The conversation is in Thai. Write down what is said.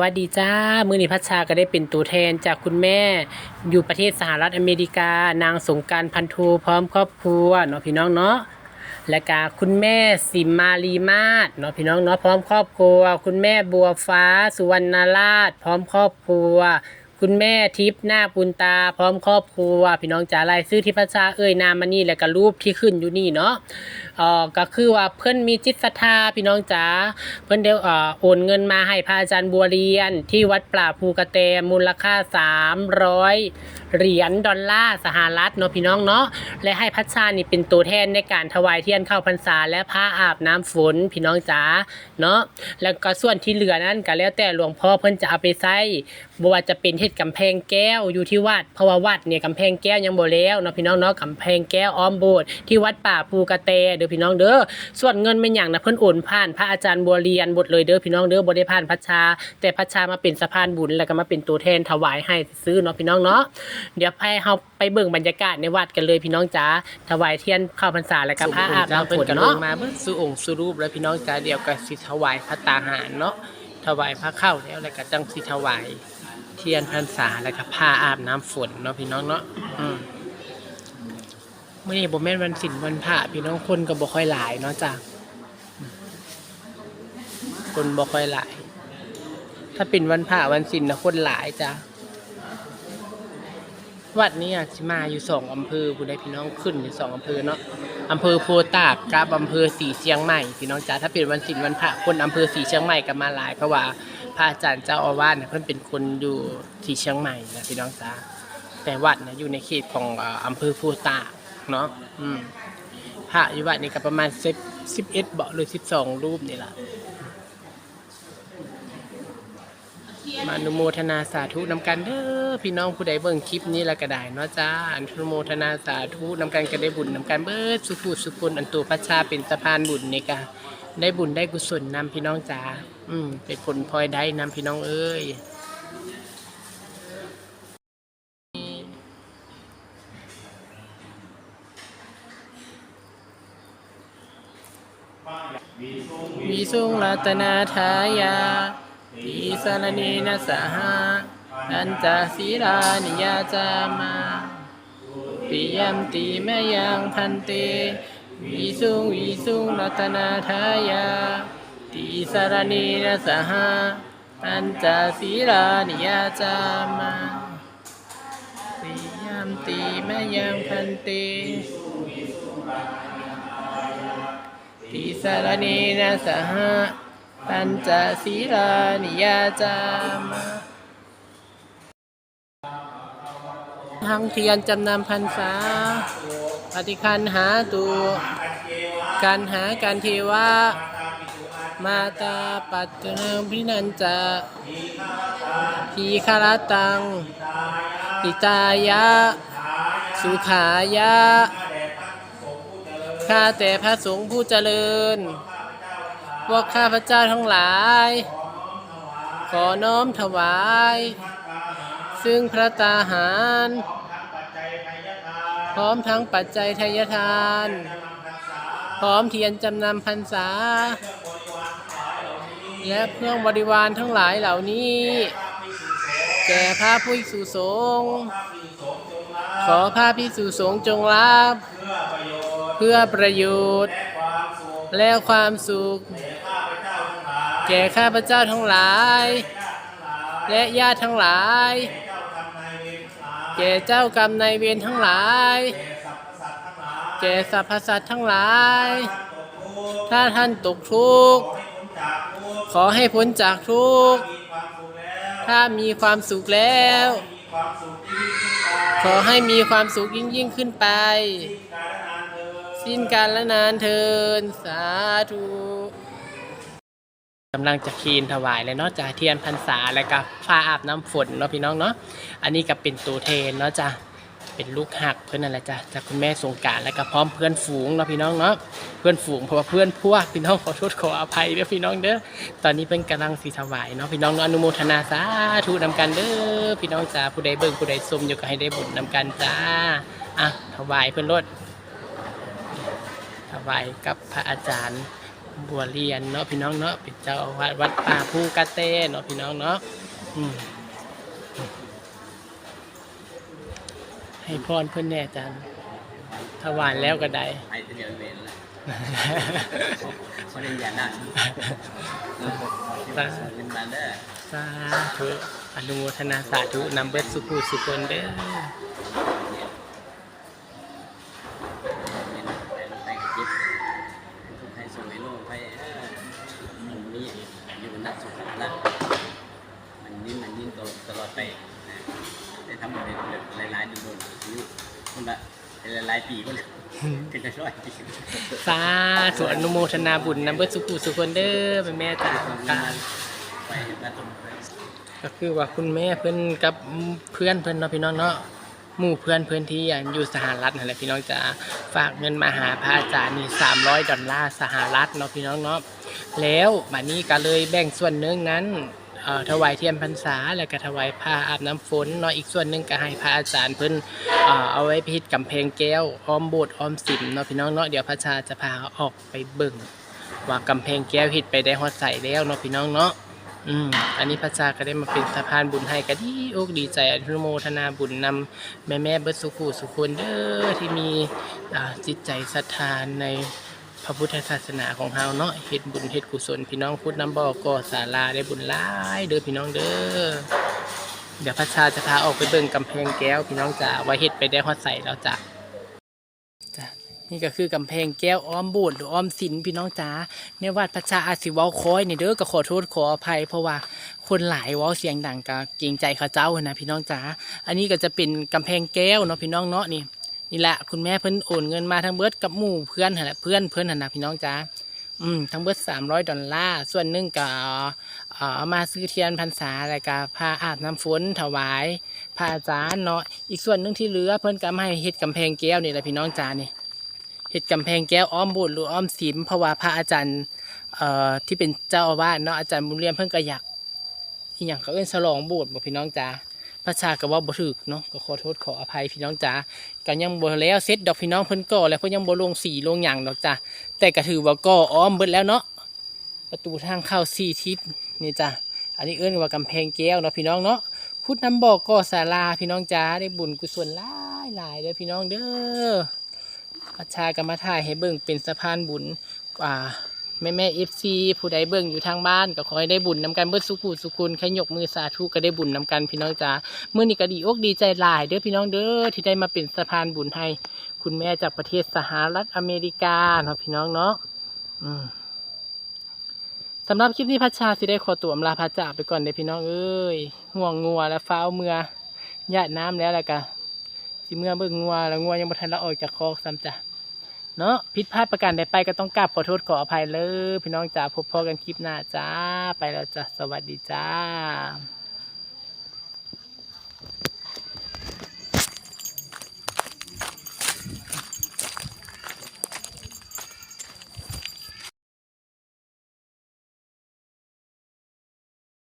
วัสดีจ้า มือนิพัชชาก็ได้เป็นตัวแทนจากคุณแม่ อยู่ประเทศสหรัฐอเมริกา นางสงการพันทูพร้อมครอบครัวเนาะพี่น้องเนาะและกาคุณแม่สิมมาลีมาศเนาะพี่น้องเนาะพร้อมครอบครัว คุณแม่บัวฟ้า สุวรรณราช พร้อมครอบครัว คุณแม่ทิพย์หน้าปุนตา พร้อมครอบครัวพี่น้องจ๋ารายชื่อที่พระชาเอ่ยนามมานี่แล้วก็รูปที่ขึ้นอยู่นี่เนาะเอ่อก็คือว่าเพื่อนมีจิตศรัทธาพี่น้องจ๋าเพื่อนเดี๋ยวเอ่อโอนเงินมาให้พระอาจารย์บัวเรียน ที่วัดปราภูกระแตมูลค่า 300 เหรียญดอลลาร์สหรัฐเนาะพี่น้องเนาะและให้พัชชานี่เป็นตัวแทนในการถวายเทียนเข้าพรรษาและผ้าอาบน้ำฝนพี่น้องจ๋าเนาะแล้วก็ส่วนที่เหลือนั้นก็แล้วแต่หลวงพ่อเพิ่อนจะเอาไปใช้บ่ว่าจะเป็นเฮ็ดกำแพงแก้วอยู่ที่วัดเพราะว่าวัดเนี่ยกำแพงแก้วยังบ่แล้วเนาะพี่น้องเนาะกำแพงแก้วอ้อมโบสถ์ที่วัดป่าภูกระแตเด้อพี่น้องเด้อส่วนเงินเป็นหยังนะเพิ่นโอนผ่าน พระอาจารย์บัวเรียนหมดเลยเด้อพี่น้องเด้อบ่ได้ผ่านพัชชา แต่พัชชามาเป็นสะพานบุญแล้วก็มาเป็นตัวแทนถวายให้ซื้อเนาะพี่น้องเนาะเดี๋ยวให้เฮาไปเบิ่งบรรยากาศในวัดกันเลยพี่น้องจ๋าถวายเทียนเข้าพรรษาแล้วก็พระอาบน้ำฝนกันเนาะมาเบิ่งสู่องค์สู่รูปแล้วพี่น้องจ๋าเดี๋ยวก็สิถวายพระตาหารเนาะถวายพระเข้าแล้วแล้วก็จังสิถวาย เทียนพรรษาแล้วก็ผ้าอาบน้ำฝนเนาะพี่น้องเนาะอืมมื่อนี้บ่แม่นวันศิลวันพระพี่น้องคนก็บ่ค่อยหลายเนาะจ้ะอืมคนบ่ค่อยหลาย ถ้าเป็นวันพระวันศิลนะคนหลายจ้ะวัดนี้อะสิมาอยู่สองอำเภอผู้ใดพี่น้องขึ้นอยู่สองอำเภอเนาะอำเภอโพตากกับอำเภอสีเชียงใหม่พี่น้องจ้าถ้าเป็นวันศิลวันพระคนอำเภอสีเชียงใหม่ก็มาหลายเพราะว่า พระอาจารย์เจ้าอาวาสเนี่ยเพิ่นเป็นคนอยู่ที่เชียงใหม่นะพี่น้องจ้าแต่วัดเนี่ยอยู่ในเขตของอำเภอโพตาเนาะอืมพระอยู่วัดนี่ก็ประมาณสิบสิบเอ็ดเบาะหรือสิบสองรูปนี่แหละมานุโมทนาสาธุนำกันเด้อพี่น้องผู้ใดเบิ่งคลิปนี้แล้วก็ได้เนาะจ้าอนุโมทนาสาธุนำกันก็ได้บุญนำกันเบิดสุขุสุคนอันตัวพระชาเป็นสะพานบุญนี่ก็ ได้บุญได้กุศลนำพี่น้องจ้าอืมเป็นผลพลอยได้นำพี่น้องเอ้ยวิสุงรัตนาทายาทีสารเนนะสหะอันจาศีรานิยาจามาปิยมติแม่ยังพันเต วิสุงวิสุงรัตนาทายาทีสารเนนะสหะอันจาศีรานิยาจามาปิยัมติแม่ยังพันเตทิสารเนนะสหะปัญจศีลานิยาจามะทังเทียนจำนำพรรษา ปฏิคันหาตูการหาการเทวะ มาตาปัจจนังพินันจะทีคารตังอิตายะ สุขายะ ข้าแต่พระสงฆ์ผู้เจริญ พวกข้าพระเจ้าทั้งหลาย ขอน้อมถวาย ซึ่งพระตาหาร พร้อมทั้งปัจจัยทายทาน พร้อมเทียนจำนำพรรษา และเครื่องบริวารทั้งหลายเหล่านี้ แก่พระผู้สุสงฆ์ขอพระพิสุสงฆ์จงรับเพื่อประโยชน์ และความสุข แก่ข้าพเจ้าทั้งหลาย และญาติทั้งหลาย แก่เจ้ากรรมนายเวรทั้งหลาย แก่สรรพสัตว์ทั้งหลาย ถ้าท่านตกทุกข์ขอให้พ้นจากทุกข์ ถ้ามีความสุขแล้ว ขอให้มีความสุขยิ่งยิ่งขึ้นไป สิ้นการละนานเทินสาธุ กำลังจะคีนถวายเลยเนาะจากเทียนพรรษาแล้วก็ฟ้าอาบน้ำฝนเนาะพี่น้องเนาะอันนี้ก็เป็นตัวเทนเนาะจ้ะเป็นลูกหักเพื่อนนั่นแหละจ้ะจากคุณแม่สงการแล้วก็พร้อมเพื่อนฝูงเนาะพี่น้องเนาะเพื่อนฝูงเพราะว่าเพื่อนพวกพี่น้องขอโทษขออภัยเด้อพี่น้องเด้อตอนนี้เป็นกำลังสีถวายเนาะพี่น้องเนาะอนุโมทนาสาธุนำกันเด้อพี่น้องจ้าผู้ใดเบิ่งผู้ใดชมอยู่ก็ให้ได้บุญนำกันจ้าอะถวายเพื่อนรถถวายกับพระอาจารย์ บัวเรียนเนาะพี่น้องเนาะเป็นเจ้าอาวาสวัดป่าภูกระเต้เนาะพี่น้องเนาะอืมให้พรเพื่อนแน่อาจารย์ถวายแล้วก็ได้ไอ้เดียวเวนละเขาเรียนยาด้านเป็นมาเด้อสาธุอนุโมทนาสาธุนำเบิดสุขุสุคนเด้อ เป็นไปจิตทุกไทยส่งให้โลกไปมันมีอยู่นักสุขละมันนิ่มมันยิ่งตลอดไปได้ทำอะไรหลายๆดูบนอายุ คนละหลายๆปีคนก็จะช่วยสาธุอนุโมทนาบุญนำเบิดสุขุสุคนเด้อแม่แม่จ้าการไปมาตรงก็คือว่าคุณแม่เพื่อนกับเพื่อนเพื่อนเนาะพี่น้องเนาะหมู่เพื่อนเพื่อนที่อยู่สหรัฐนั่นแหละพี่น้องจะฝากเงินมาหาพระอาจารย์นี่สามร้อยดอลลาร์สหรัฐเนาะพี่น้องเนาะแล้วบัดนี้ก็เลยแบ่งส่วนหนึ่งนั้นเอ่อ ถวายเทียนพรรษา แล้วก็ถวายผ้าอาบน้ำฝนเนาะอีกส่วนหนึ่งก็ให้พระอาจารย์เพิ่นเอ่อเอาไว้พิดกำแพงแก้วอ้อมโบสถ์อ้อมสิมเนาะพี่น้องเนาะเดี๋ยวพระชาจะพาออกไปเบิ่งว่ากำแพงแก้วเฮ็ดไปได้ฮอดใส่แล้วเนาะพี่น้องเนาะอืมอันนี้พระชาก็ได้มาเป็นสะพานบุญให้ก็ดีอกดีใจอนุโมทนาบุญนำแม่แม่เบิดสุขุสุคนเด้อที่มีจิตใจศรัทธาใน พระพุทธศาสนาของเฮาเนาะเฮ็ดบุญเฮ็ดกุศลพี่น้องพุทธน้ำบ่อก่อศาลาได้บุญหลายเด้อพี่น้องเด้อเดี๋ยวพระชาจะพาออกไปเบิ่งกำแพงแก้ว พี่น้องจ๋าว่าเฮ็ดไปได้ฮอดใส่แล้วจ้ะจ้ะนี่ก็คือกำแพงแก้วอ้อมโบสถ์หรืออ้อมศิลพี่น้องจ๋าในวัดพระชาอาจสิเว้าคอยนี่เด้อก็ขอโทษขออภัย เพราะว่าคนหลายเว้าเสียงดังก็เกรงใจเขาเจ้านะพี่น้องจ๋าอันนี้ก็จะเป็นกำแพงแก้วเนาะพี่น้องเนาะนี่ นี่แหละคุณแม่เพิ่นโอนเงินมาทั้งเบิดกับหมู่เพื่อนหันแหละเพื่อนเพื่อนหันนะพี่น้องจ๋าอืมทั้งเบิด300ดอลลาร์ส่วนหนึ่งก็เอ่อเอามาซื้อเทียนพรรษาแล้วก็พาอาบน้ำฝนถวายพระอาจารย์เนาะอีกส่วนหนึ่งที่เหลือเพิ่นก็มาให้เฮ็ดกำแพงแก้วนี่แหละพี่น้องจ๋านี่เห็ดกำแพงแก้วอ้อมบุญหรืออ้อมศิมเพราะว่าพระอาจารย์เอ่อที่เป็นเจ้าอาวาสเนาะอาจารย์บุญเรียนเพิ่งก็อยากอีหยังเขาเอิ้นฉลองบสถ์บ่พี่น้องจ๋า พระชาก็ว่าบ่ถูกเนาะก็ขอโทษขออภัยพี่น้องจ๋าก็ยังบ่แล้วเสร็จดอกพี่น้องเพิ่นก่อแล้วเพิ่นยังบ่ลงสีลงหยังดอกจ้ะแต่ก็ถือว่าก่ออ้อมเบิดแล้วเนาะประตูทางเข้าสี่ทิศนี่จ้ะอันนี้เอิ้อนว่ากำแพงแก้วเนาะพี่น้องเนาะพุทธน้ำบอกก่อศาลาพี่น้องจ๋าได้บุญกุศลหลายหลายเด้อพี่น้องเด้อประชากรรมาถ่ายให้เบิ่งเป็นสะพานบุญกว่า แม่แม่เอฟซีผู้ใดเบิ่งอยู่ทางบ้านก็ขอให้ได้บุญนำกันเบิดสุขุสุขุนแค่ยกมือสาธุก็ได้บุญนำกันพี่น้องจ๋าเมื่อนี้ก็ดีอกดีใจหลายเด้อพี่น้องเด้อที่ได้มาเป็นสะพานบุญให้คุณแม่จากประเทศสหรัฐอเมริกาเนาะพี่น้องเนาะสำหรับคลิปนี้พัชชาสิได้ขอตัวอำลาพระจ่าไปก่อนเด้อพี่น้องเอ้ยห่วงงัวและฟ้าเมือญาติน้ำแล้วล่ะกะสิเมื่อเบิ่งงัวแล้วงัวยังบ่ทันละออกจากคอกซ้ำจ้ะ เนาะผิดพลาดประการใดไปก็ต้องกราบขอโทษขออภัยเลยพี่น้องจ๋าพบพอกันคลิปหน้าจ้า ไปแล้วจ้าสวัสดีจ้า